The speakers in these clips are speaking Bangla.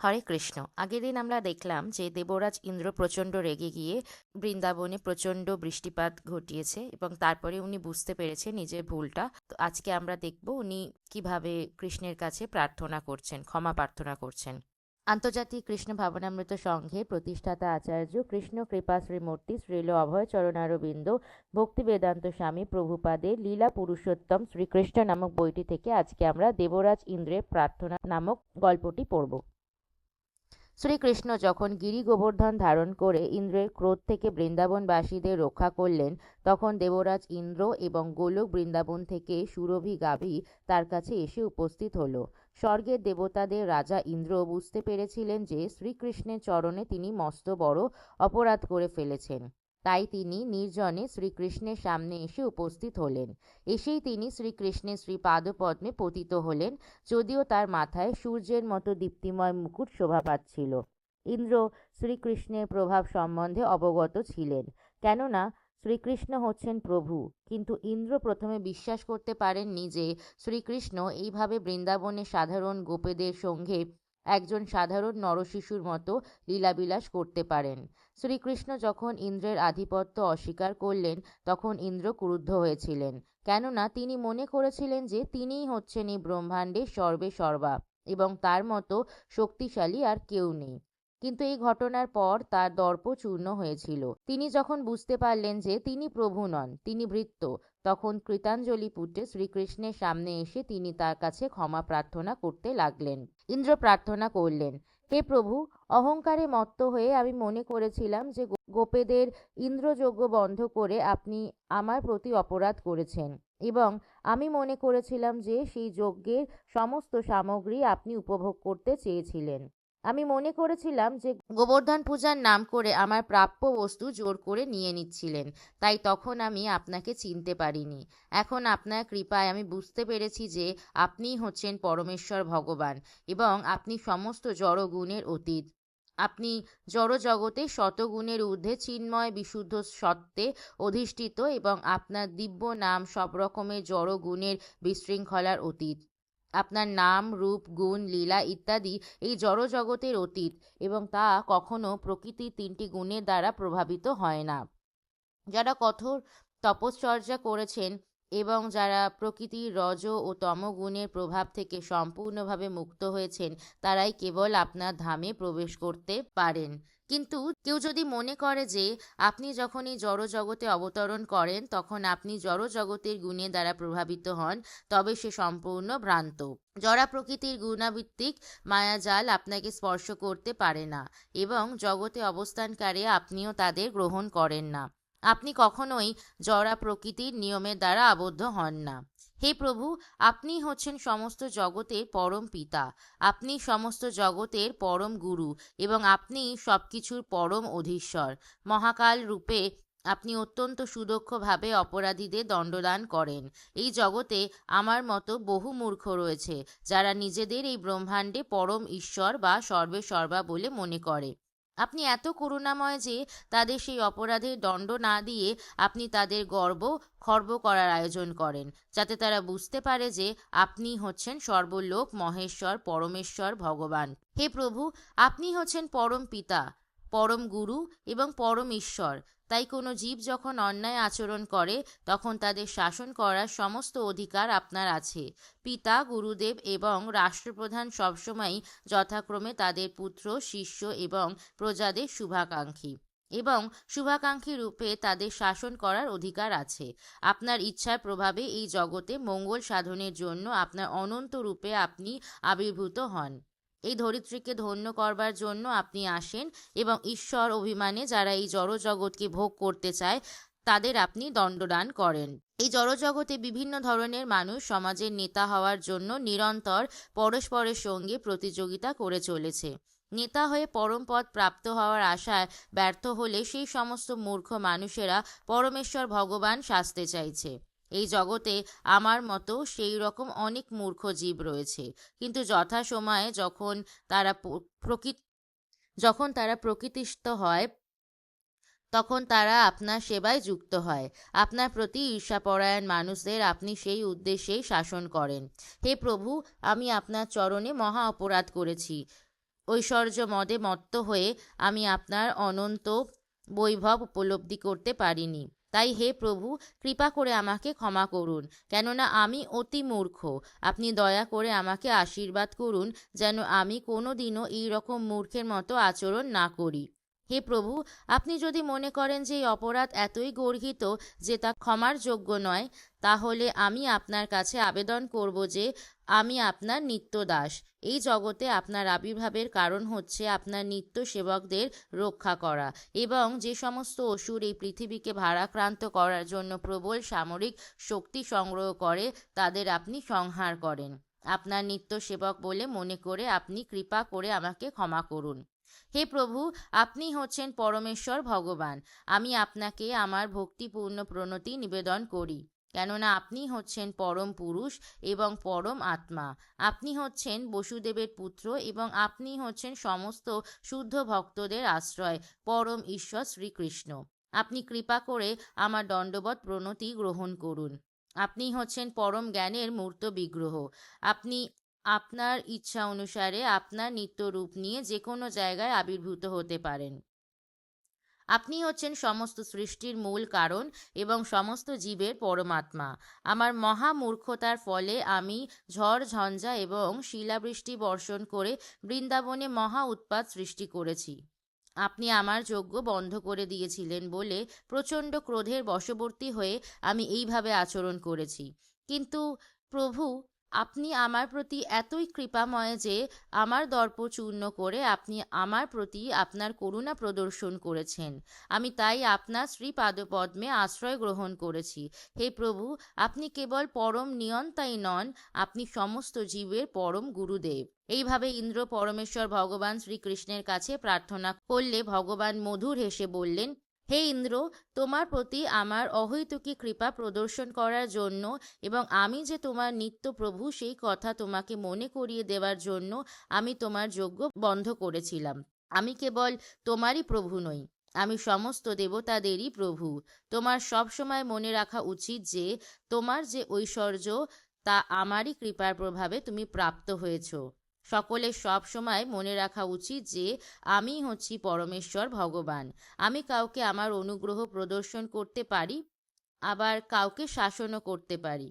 হরে কৃষ্ণ। আগের দিন আমরা দেখলাম যে দেবরাজ ইন্দ্র প্রচণ্ড রেগে গিয়ে বৃন্দাবনে প্রচণ্ড বৃষ্টিপাত ঘটিয়েছে এবং তারপরে উনি বুঝতে পেরেছে নিজের ভুলটা। তো আজকে আমরা দেখব উনি কীভাবে কৃষ্ণের কাছে প্রার্থনা করছেন, ক্ষমা প্রার্থনা করছেন। আন্তর্জাতিক কৃষ্ণ ভাবনামৃত সংঘের প্রতিষ্ঠাতা আচার্য কৃষ্ণ কৃপা শ্রীমূর্তি শ্রীল অভয় চরণারবিন্দ, ভক্তি বেদান্ত স্বামী প্রভুপাদের লীলা পুরুষোত্তম শ্রীকৃষ্ণ নামক বইটি থেকে আজকে আমরা দেবরাজ ইন্দ্রের প্রার্থনা নামক গল্পটি পড়ব। শ্রীকৃষ্ণ যখন গিরি গোবর্ধন ধারণ করে ইন্দ্রের ক্রোধ থেকে বৃন্দাবনবাসীদের রক্ষা করলেন, তখন দেবরাজ ইন্দ্র এবং গোলক বৃন্দাবন থেকে সুরভি গাভী তার কাছে এসে উপস্থিত হল। স্বর্গের দেবতাদের রাজা ইন্দ্র বুঝতে পেরেছিলেন যে শ্রীকৃষ্ণের চরণে তিনি মস্ত বড় অপরাধ করে ফেলেছেন। তাই তিনি নির্জনে শ্রীকৃষ্ণের সামনে এসে উপস্থিত হলেন। এসেই তিনি শ্রীকৃষ্ণের শ্রী পাদপদ্মে পতিত হলেন, যদিও তার মাথায় সূর্যের মতো দীপ্তিময় মুকুট শোভা পাচ্ছিল। ইন্দ্র শ্রীকৃষ্ণের প্রভাব সম্বন্ধে অবগত ছিলেন, কেননা শ্রীকৃষ্ণ হচ্ছেন প্রভু। কিন্তু ইন্দ্র প্রথমে বিশ্বাস করতে পারেননি যে শ্রীকৃষ্ণ এইভাবে বৃন্দাবনে সাধারণ গোপেদের সঙ্গে একজন সাধারণ নরশিশুর মতো লীলাবিলাস করতে পারেন। শ্রীকৃষ্ণ যখন ইন্দ্রের আধিপত্য অস্বীকার করলেন, তখন ইন্দ্র ক্রুদ্ধ হয়েছিলেন। কেননা, তিনি মনে করেছিলেন যে তিনিই হচ্ছেন এই ব্রহ্মাণ্ডের সর্বে সর্বা এবং তার মতো শক্তিশালী আর কেউ নেই। কিন্তু এই ঘটনার পর তার দর্প চূর্ণ হয়েছিল। তিনি যখন বুঝতে পারলেন যে তিনি প্রভু নন, তিনি ভৃত্য, তখন কৃতাঞ্জলি পুত্রে শ্রীকৃষ্ণের সামনে এসে তিনি তার কাছে ক্ষমা প্রার্থনা করতে লাগলেন। ইন্দ্র প্রার্থনা করলেন, হে প্রভু, অহংকারে মত্ত হয়ে আমি মনে করেছিলাম যে গোপেদের ইন্দ্রযজ্ঞ বন্ধ করে আপনি আমার প্রতি অপরাধ করেছেন এবং আমি মনে করেছিলাম যে সেই যজ্ঞের সমস্ত সামগ্রী আপনি উপভোগ করতে চেয়েছিলেন। আমি মনে করেছিলাম যে গোবর্ধন পূজার নাম করে আমার প্রাপ্য বস্তু জোর করে নিয়ে নিচ্ছিলেন, তাই তখন আমি আপনাকে চিনতে পারিনি। এখন আপনার কৃপায় আমি বুঝতে পেরেছি যে আপনিই হচ্ছেন পরমেশ্বর ভগবান এবং আপনি সমস্ত জড় গুণের অতীত। আপনি জড়জগতে শতগুণের ঊর্ধ্বে চিন্ময় বিশুদ্ধ সত্ত্বে অধিষ্ঠিত এবং আপনার দিব্য নাম সব রকমের জড় গুণের বিশৃঙ্খলার অতীত। আপনার নাম, রূপ, গুণ, লীলা ইত্যাদি এই জড়জগতের অতীত এবং তা কখনো প্রকৃতির তিনটি গুণের দ্বারা প্রভাবিত হয় না। যারা কঠোর তপশ্চর্যা করেছেন এবং যারা প্রকৃতির রজ ও তমগুণের প্রভাব থেকে সম্পূর্ণভাবে মুক্ত হয়েছেন, তারাই কেবল আপনার ধামে প্রবেশ করতে পারেন। কিন্তু কেউ যদি মনে করে যে আপনি যখন এই জড়জগতে অবতরণ করেন, তখন আপনি জড়জগতের গুণের দ্বারা প্রভাবিত হন, তবে সে সম্পূর্ণ ভ্রান্ত। জড়া প্রকৃতির গুণাভিত্তিক মায়াজাল আপনাকে স্পর্শ করতে পারে না এবং জগতে অবস্থানকারী আপনিও তাদের গ্রহণ করেন না। আপনি কখনোই জড়া প্রকৃতির নিয়মের দ্বারা আবদ্ধ হন না। হে প্রভু, আপনি হচ্ছেন সমস্ত জগতের পরম পিতা। আপনি সমস্ত জগতের পরম গুরু এবং আপনি সব কিছুর পরম অধীশ্বর। মহাকাল রূপে আপনি অত্যন্ত সুদক্ষভাবে অপরাধীদের দণ্ডদান করেন। এই জগতে আমার মতো বহু মূর্খ রয়েছে যারা নিজেদের এই ব্রহ্মাণ্ডে পরম ঈশ্বর বা সর্বে সর্বা বলে মনে করে। আপনি এত করুণাময় যে তাদের সেই অপরাধের দণ্ড না দিয়ে আপনি তাদের গর্ব, খর্ব করার আয়োজন করেন, যাতে তারা বুঝতে পারে যে আপনি হচ্ছেন সর্বলোক, মহেশ্বর, পরমেশ্বর, ভগবান। হে প্রভু, আপনি হচ্ছেন পরম পিতা। পরম গুরু এবং পরম ঈশ্বর। তাই কোনো জীব যখন অন্যায় আচরণ করে, তখন তাদের শাসন করার সমস্ত অধিকার আপনার আছে। পিতা, গুরুদেব এবং রাষ্ট্রপ্রধান সবসময়ই যথাক্রমে তাদের পুত্র, শিষ্য এবং প্রজাদের শুভাকাঙ্ক্ষী এবং শুভাকাঙ্ক্ষী রূপে তাদের শাসন করার অধিকার আছে। আপনার ইচ্ছার প্রভাবে এই জগতে মঙ্গল সাধনের জন্য আপনার অনন্ত রূপে আপনি আবির্ভূত হন। এই ধরিত্রীকে ধন্য করবার জন্য আপনি আসেন এবং ঈশ্বর অভিমানে যারা এই জড়জগৎকে ভোগ করতে চায়, তাদের আপনি দণ্ডদান করেন। এই জড়জগতে বিভিন্ন ধরনের মানুষ সমাজের নেতা হওয়ার জন্য নিরন্তর পরস্পরের সঙ্গে প্রতিযোগিতা করে চলেছে। নেতা হয়ে পরম পদ প্রাপ্ত হওয়ার আশায় ব্যর্থ হলে সেই সমস্ত মূর্খ মানুষেরা পরমেশ্বর ভগবান শাস্তে চাইছে। এই জগতে আমার মতো সেই রকম অনেক মূর্খ জীব রয়েছে। কিন্তু যথাসময়ে যখন তারা প্রকৃত যখন তারা প্রকৃতিস্থ হয়, তখন তারা আপনার সেবায় যুক্ত হয়। আপনার প্রতি ঈর্ষাপরায়ণ মানুষদের আপনি সেই উদ্দেশ্যেই শাসন করেন। হে প্রভু, আমি আপনার চরণে মহা অপরাধ করেছি। ঐশ্বর্য মদে মত্ত হয়ে আমি আপনার অনন্ত বৈভব উপলব্ধি করতে পারিনি। তাই হে প্রভু, কৃপা করে আমাকে ক্ষমা করুন, কেননা আমি অতি মূর্খ। আপনি দয়া করে আমাকে আশীর্বাদ করুন, যেন আমি কোনো দিনও এই রকম মূর্খের মতো আচরণ না করি। হে প্রভু, আপনি যদি মনে করেন যে এই অপরাধ এতই গর্হিত যে তা ক্ষমার যোগ্য নয়, তাহলে আমি আপনার কাছে আবেদন করব যে আমি আপনার নিত্য দাস। এই জগতে আপনার আবির্ভাবের কারণ হচ্ছে আপনার নিত্য সেবকদের রক্ষা করা এবং যে সমস্ত অসুর এই পৃথিবীকে ভারাক্রান্ত করার জন্য প্রবল সামরিক শক্তি সংগ্রহ করে, তাদের আপনি সংহার করেন। আপনার নিত্য সেবক বলে মনে করে আপনি কৃপা করে আমাকে ক্ষমা করুন। হে প্রভু, আপনি হচ্ছেন পরমেশ্বর ভগবান। আমি আপনাকে আমার ভক্তিপূর্ণ প্রণতি নিবেদন করি। কেননা আপনি হচ্ছেন পরম পুরুষ এবং পরম আত্মা। আপনি হচ্ছেন বসুদেবের পুত্র এবং আপনি হচ্ছেন সমস্ত শুদ্ধ ভক্তদের আশ্রয়, পরম ঈশ্বর শ্রীকৃষ্ণ। আপনি কৃপা করে আমার দণ্ডবত প্রণতি গ্রহণ করুন। আপনি হচ্ছেন পরম জ্ঞানের মূর্ত বিগ্রহ। আপনি আপনার ইচ্ছা অনুসারে আপনার নিত্য রূপ নিয়ে যে কোনো জায়গায় আবির্ভূত হতে পারেন। আপনি হচ্ছেন সমস্ত সৃষ্টির মূল কারণ এবং সমস্ত জীবের পরমাত্মা। আমার মহা মূর্খতার ফলে আমি ঝড়, ঝঞ্ঝা এবং শিলাবৃষ্টি বর্ষণ করে বৃন্দাবনে মহা উৎপাত সৃষ্টি করেছি। আপনি আমার যজ্ঞ বন্ধ করে দিয়েছিলেন বলে প্রচণ্ড ক্রোধের বশবর্তী হয়ে আমি এইভাবে আচরণ করেছি। কিন্তু প্রভু আপনি আমার প্রতি এতই কৃপাময় যে আমার দর্প চূর্ণ করে আপনি আমার প্রতি আপনার করুণা প্রদর্শন করেছেন। আমি তাই আপনার শ্রীপাদপদ্মে আশ্রয় গ্রহণ করেছি। হে প্রভু, আপনি কেবল পরম নিয়ন্তাই নন, আপনি সমস্ত জীবের পরম গুরুদেব। এইভাবে ইন্দ্র পরমেশ্বর ভগবান শ্রীকৃষ্ণের কাছে প্রার্থনা করলে ভগবান মধুর হেসে বললেন হে ইন্দ্র, তোমার প্রতি আমার অহৈতুকী কৃপা প্রদর্শন করার জন্য এবং আমি যে তোমার নিত্য প্রভু সেই কথা তোমাকে মনে করিয়ে দেওয়ার জন্য আমি তোমার যজ্ঞ বন্ধ করেছিলাম। আমি কেবল তোমারই প্রভু নই, আমি সমস্ত দেবতাদেরই প্রভু। তোমার সব সময় মনে রাখা উচিত যে, তোমার যে ঐশ্বর্য, তা আমারই কৃপার প্রভাবে তুমি প্রাপ্ত হয়েছো। সকলের সব সময় মনে রাখা উচিত যে আমি হচ্ছি পরমেশ্বর ভগবান। আমি কাউকে আমার অনুগ্রহ প্রদর্শন করতে পারি, আবার কাউকে শাসনও করতে পারি।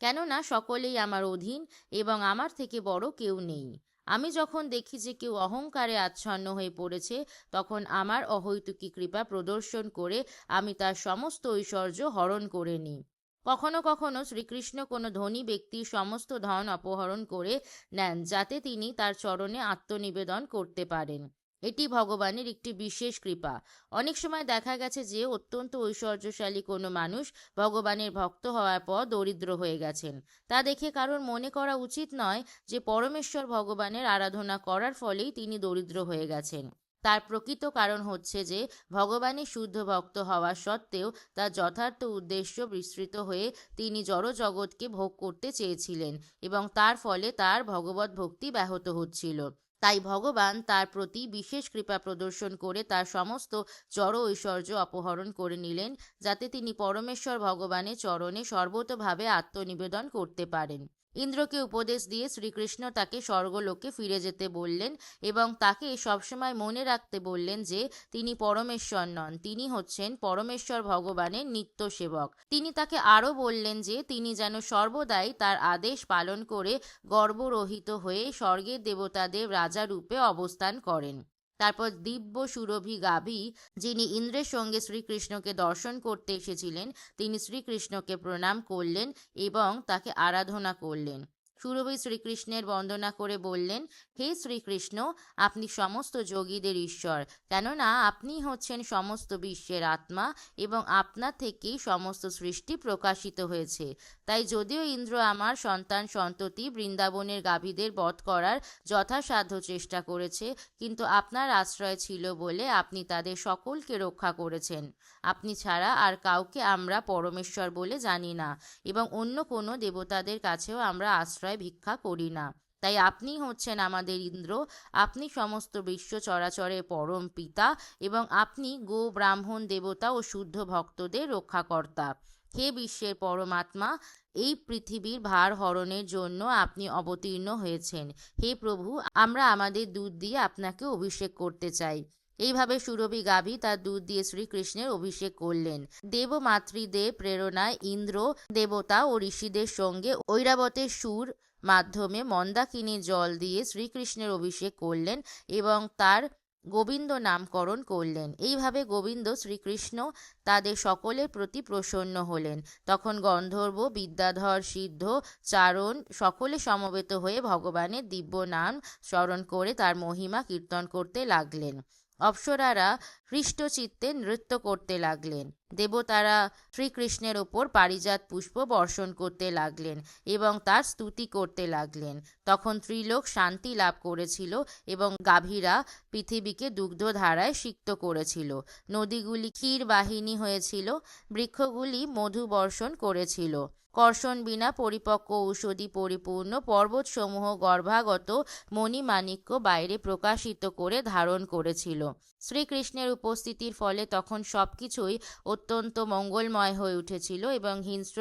কেননা সকলেই আমার অধীন এবং আমার থেকে বড় কেউ নেই। আমি যখন দেখি যে কেউ অহংকারে আচ্ছন্ন হয়ে পড়েছে, তখন আমার অহৈতুকী কৃপা প্রদর্শন করে আমি তার সমস্ত ঐশ্বর্য হরণ করে নিই। কখনো কখনো শ্রীকৃষ্ণ কোনো ধনী ব্যক্তির সমস্ত ধন অপহরণ করে নেন, যাতে তিনি তার চরণে আত্মনিবেদন করতে পারেন। এটি ভগবানের একটি বিশেষ কৃপা। অনেক সময় দেখা গেছে যে, অত্যন্ত ঐশ্বর্যশালী কোনো মানুষ ভগবানের ভক্ত হওয়ার পর দরিদ্র হয়ে গেছেন। তা দেখে কারোর মনে করা উচিত নয় যে, পরমেশ্বর ভগবানের আরাধনা করার ফলেই তিনি দরিদ্র হয়ে গেছেন। তার প্রকৃত কারণ হচ্ছে যে ভগবানের শুদ্ধ ভক্ত হওয়া সত্ত্বেও তার যথার্থ উদ্দেশ্য বিস্তৃত হয়ে তিনি জড় জগৎকে ভোগ করতে চেয়েছিলেন এবং তার ফলে তার ভগবত ভক্তি ব্যাহত হচ্ছিল। তাই ভগবান তার প্রতি বিশেষ কৃপা প্রদর্শন করে তার সমস্ত জড় ঐশ্বর্য অপহরণ করে নিলেন, যাতে তিনি পরমেশ্বর ভগবানের চরণে সর্বতভাবে আত্মনিবেদন করতে পারেন। ইন্দ্রকে উপদেশ দিয়ে শ্রীকৃষ্ণ তাকে স্বর্গলোকে ফিরে যেতে বললেন এবং তাকে সবসময় মনে রাখতে বললেন যে তিনি পরমেশ্বর নন, তিনি হচ্ছেন পরমেশ্বর ভগবানের নিত্য সেবক। তিনি তাকে আরও বললেন যে তিনি যেন সর্বদাই তার আদেশ পালন করে গর্বরহিত হয়ে স্বর্গের দেবতাদের রাজা রূপে অবস্থান করেন। তারপর দিব্য সুরভি গাভী, যিনি ইন্দ্রের সঙ্গে শ্রীকৃষ্ণকে দর্শন করতে এসেছিলেন, তিনি শ্রীকৃষ্ণকে প্রণাম করলেন এবং তাকে আরাধনা করলেন। সুরভি শ্রীকৃষ্ণের বন্দনা করে বললেন, হে শ্রীকৃষ্ণ, আপনি সমস্ত যোগীদের ঈশ্বর। কেননা আপনি হচ্ছেন সমস্ত বিশ্বের আত্মা এবং আপনার থেকেই সমস্ত সৃষ্টি প্রকাশিত হয়েছে। তাই যদিও ইন্দ্র আমার সন্তান সন্ততি বৃন্দাবনের গাভীদের বধ করার যথাসাধ্য চেষ্টা করেছে, কিন্তু আপনার আশ্রয় ছিল বলে আপনি তাদের সকলকে রক্ষা করেছেন। আপনি ছাড়া আর কাউকে আমরা পরমেশ্বর বলে জানি না এবং অন্য কোনো দেবতাদের কাছেও আমরা আশ্রয় ভিক্ষা করি না। তাই আপনি হচ্ছেন আমাদের ইন্দ্র। আপনি সমস্ত বিশ্ব চরাচরের পরম পিতা এবং আপনি গো ব্রাহ্মণ দেবতা ও শুদ্ধ ভক্তদের রক্ষাকর্তা। হে বিশ্বের পরমাত্মা, এই পৃথিবীর ভার হরণের জন্য আপনি অবতীর্ণ হয়েছেন। হে প্রভু, আমরা আমাদের দুধ দিয়ে আপনাকে অভিষেক করতে চাই। এইভাবে সুরভি গাভী তার দুধ দিয়ে শ্রীকৃষ্ণের অভিষেক করলেন। দেব মাতৃদেব প্রেরণায় ইন্দ্র দেবতা ও ঋষিদের সঙ্গে ঐরাবতের সুর মাধ্যমে মন্দাকিনী জল দিয়ে শ্রীকৃষ্ণের অভিষেক করলেন এবং তার গোবিন্দ নামকরণ করলেন। এইভাবে গোবিন্দ শ্রীকৃষ্ণ তাদের সকলের প্রতি প্রসন্ন হলেন। তখন গন্ধর্ব, বিদ্যাধর, সিদ্ধ, চারণ সকলে সমবেত হয়ে ভগবানের দিব্য নাম স্মরণ করে তার মহিমা কীর্তন করতে লাগলেন। অপ্সরারা হৃষ্টচিত্তে নৃত্য করতে লাগলেন। দেবতারা শ্রীকৃষ্ণের ওপর পারিজাত পুষ্প বর্ষণ করতে লাগলেন এবং তার স্তুতি করতে লাগলেন। তখন ত্রিলোক শান্তি লাভ করেছিল এবং গাভীরা পৃথিবীকে দুগ্ধধারায় সিক্ত করেছিল। নদীগুলি ক্ষীর বাহিনী হয়েছিল, বৃক্ষগুলি মধু বর্ষণ করেছিল। কর্ষণ বিনা পরিপক্ক ঔষধি পরিপূর্ণ পর্বতসমূহ গর্ভাগত মণিমাণিক্য বাইরে প্রকাশিত করে ধারণ করেছিল। শ্রীকৃষ্ণের উপস্থিতির ফলে তখন সবকিছুই অত্যন্ত মঙ্গলময় হয়ে উঠেছিল এবং হিংস্র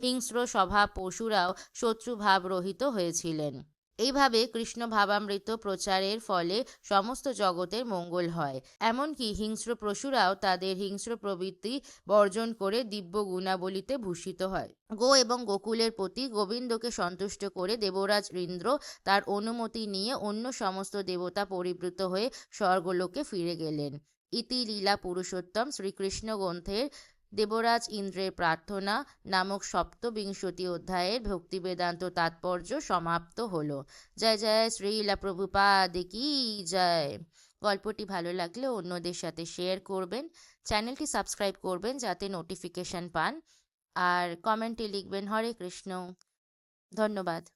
হিংস্র স্বভাব পশুরাও শত্রুভাব রহিত হয়েছিলেন। এইভাবে কৃষ্ণ ভাবামৃত প্রচারের ফলে সমস্ত জগতের মঙ্গল হয়। এমনকি হিংস্র পশুরাও তাদের হিংস্র প্রবৃত্তি বর্জন করে দিব্য গুণাবলিতে ভূষিত হয়। গো এবং গোকুলের প্রতি গোবিন্দকে সন্তুষ্ট করে দেবরাজ ইন্দ্র তার অনুমতি নিয়ে অন্য সমস্ত দেবতা পরিবৃত হয়ে স্বর্গলোকে ফিরে গেলেন। ইতি লীলা পুরুষোত্তম শ্রীকৃষ্ণ গ্রন্থের দেবরাজ ইন্দ্রের প্রার্থনা নামক সপ্তবিংশতি অধ্যায়ের ভক্তিবেদান্ত তাৎপর্য সমাপ্ত হলো। জয় জয় শ্রীলা প্রভুপাদ কি জয়। গল্পটি ভালো লাগলে অন্যদের সাথে শেয়ার করবেন, চ্যানেলটি সাবস্ক্রাইব করবেন যাতে নোটিফিকেশন পান। আর কমেন্টে লিখবেন হরে কৃষ্ণ। ধন্যবাদ।